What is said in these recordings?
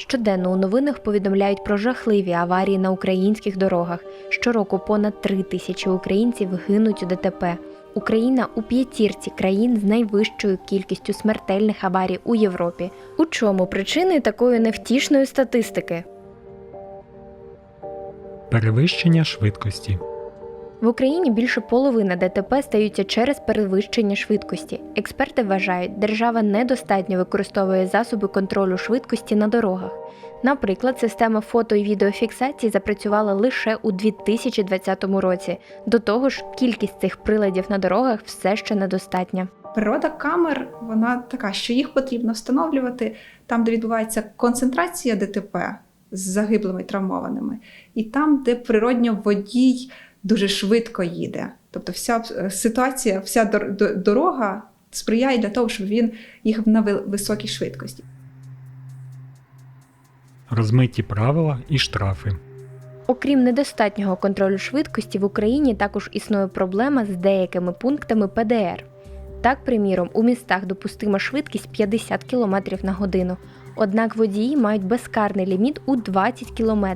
Щоденно у новинах повідомляють про жахливі аварії на українських дорогах. Щороку понад три тисячі українців гинуть у ДТП. Україна у п'ятірці країн з найвищою кількістю смертельних аварій у Європі. У чому причини такої невтішної статистики? Перевищення швидкості. В Україні більше половини ДТП стаються через перевищення швидкості. Експерти вважають, держава недостатньо використовує засоби контролю швидкості на дорогах. Наприклад, система фото і відеофіксації запрацювала лише у 2020 році. До того ж, кількість цих приладів на дорогах все ще недостатня. Природа камер вона така, що їх потрібно встановлювати там, де відбувається концентрація ДТП з загиблими травмованими, і там, де природньо водій дуже швидко їде. Тобто, вся е, ситуація, вся дорога сприяє для того, щоб він їхав на високій швидкості. Розмиті правила і штрафи. Окрім недостатнього контролю швидкості, в Україні також існує проблема з деякими пунктами ПДР. Так, приміром, у містах допустима швидкість 50 км на годину, однак водії мають безкарний ліміт у 20 км.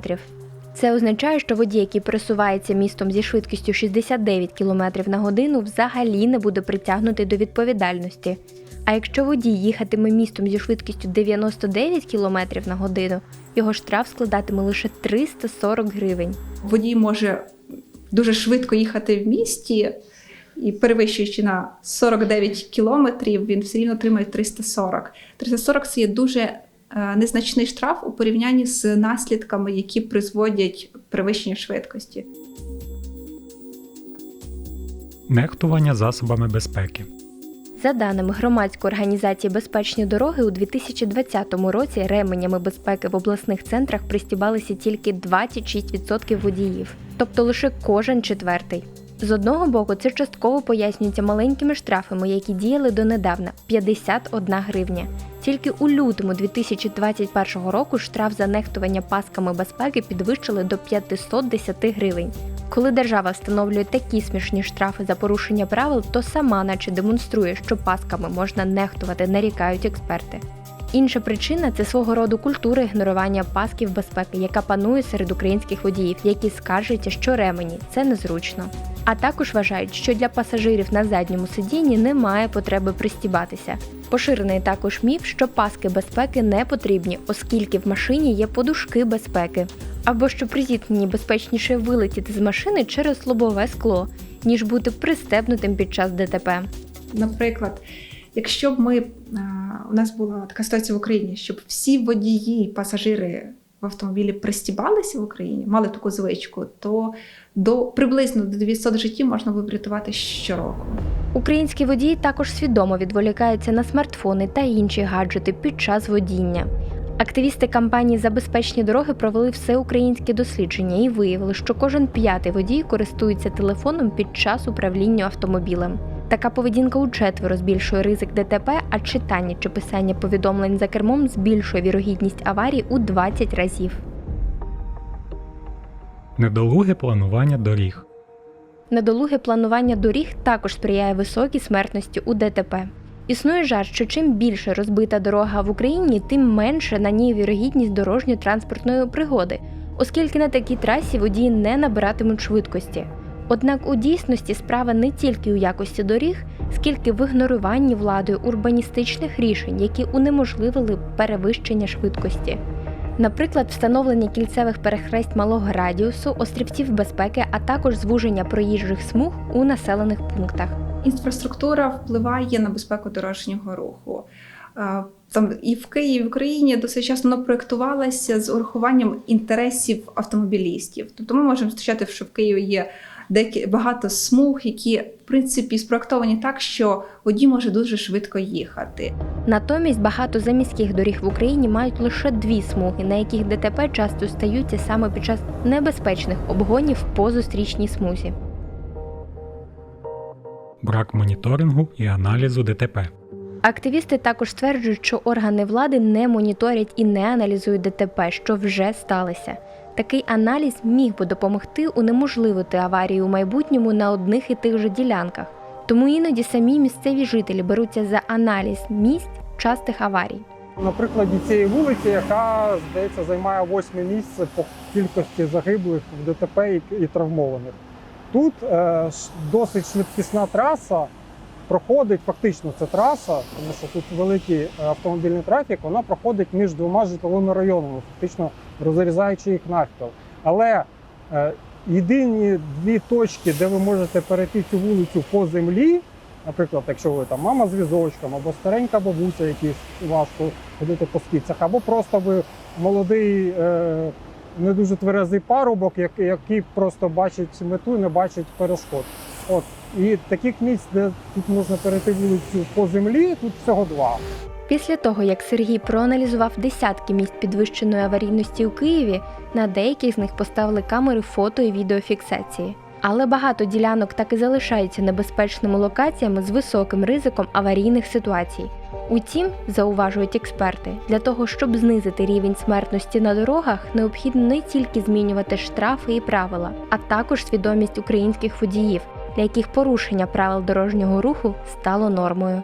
Це означає, що водій, який пересувається містом зі швидкістю 69 км на годину, взагалі не буде притягнутий до відповідальності. А якщо водій їхатиме містом зі швидкістю 99 км на годину, його штраф складатиме лише 340 гривень. Водій може дуже швидко їхати в місті, і перевищуючи на 49 кілометрів, він все рівно отримує 340. 340 це є дуже незначний штраф у порівнянні з наслідками, які призводять перевищення швидкості. Нехтування засобами безпеки. За даними громадської організації Безпечні дороги, у 2020 році ременями безпеки в обласних центрах пристібалися тільки 26% водіїв, тобто лише кожен четвертий. З одного боку, це частково пояснюється маленькими штрафами, які діяли донедавна 51 гривня. Тільки у лютому 2021 року штраф за нехтування пасками безпеки підвищили до 510 гривень. Коли держава встановлює такі смішні штрафи за порушення правил, то сама наче демонструє, що пасками можна нехтувати, нарікають експерти. Інша причина це свого роду культура ігнорування пасків безпеки, яка панує серед українських водіїв, які скаржаться, що ремені це незручно. А також вважають, що для пасажирів на задньому сидінні немає потреби пристібатися. Поширений також міф, що паски безпеки не потрібні, оскільки в машині є подушки безпеки. Або що при зіткненні безпечніше вилетіти з машини через лобове скло, ніж бути пристебнутим під час ДТП. Наприклад, якщо б ми, е, у нас була така ситуація в Україні, щоб всі водії, пасажири автомобілі пристібалися в Україні, мали таку звичку, то до приблизно до 900 життів можна врятувати щороку. Українські водії також свідомо відволікаються на смартфони та інші гаджети під час водіння. Активісти кампанії за безпечні дороги провели всеукраїнське дослідження і виявили, що кожен п'ятий водій користується телефоном під час управління автомобілем. Така поведінка у четверо збільшує ризик ДТП, а читання чи писання повідомлень за кермом збільшує вірогідність аварій у 20 разів. Недолуге планування доріг. Недолуге планування доріг також сприяє високій смертності у ДТП. Існує жарт, що чим більше розбита дорога в Україні, тим менше на ній вірогідність дорожньо-транспортної пригоди, оскільки на такій трасі водії не набиратимуть швидкості. Однак у дійсності справа не тільки у якості доріг, скільки в ігноруванні владою урбаністичних рішень, які унеможливили перевищення швидкості. Наприклад, встановлення кільцевих перехресть малого радіусу, острівців безпеки, а також звуження проїжджих смуг у населених пунктах. Інфраструктура впливає на безпеку дорожнього руху. Е, Там і в Києві, і в Україні досить часто воно проєктувалося з урахуванням інтересів автомобілістів. Тобто ми можемо зустрічати, що в Києві є деякі багато смуг, які в принципі спроектовані так, що водій може дуже швидко їхати. Натомість багато заміських доріг в Україні мають лише дві смуги, на яких ДТП часто стаються саме під час небезпечних обгонів по зустрічній смузі. Брак моніторингу і аналізу ДТП. Активісти також стверджують, що органи влади не моніторять і не аналізують ДТП, що вже сталося. Такий аналіз міг би допомогти унеможливити аварії у майбутньому на одних і тих же ділянках. Тому іноді самі місцеві жителі беруться за аналіз місць частих аварій. На прикладі цієї вулиці, яка, здається, займає восьме місце по кількості загиблих в ДТП і, і травмованих. Тут е, досить швидкісна траса. Проходить фактично ця траса, тому що тут великий е, автомобільний трафік, вона проходить між двома житловими районами, фактично розрізаючи їх навпіл. Але е, єдині дві точки, де ви можете перейти цю вулицю по землі, наприклад, якщо ви там мама з візочком, або старенька бабуся, якісь важко ходити по східцях, або просто ви молодий, е, не дуже тверезий парубок, який просто бачить мету і не бачить перешкод. От. І таких місць, де тут можна перейти вулицю по землі, тут всього два. Після того, як Сергій проаналізував десятки місць підвищеної аварійності у Києві, на деяких з них поставили камери фото і відеофіксації. Але багато ділянок так і залишаються небезпечними локаціями з високим ризиком аварійних ситуацій. Утім, зауважують експерти, для того, щоб знизити рівень смертності на дорогах, необхідно не тільки змінювати штрафи і правила, а також свідомість українських водіїв, для яких порушення правил дорожнього руху стало нормою.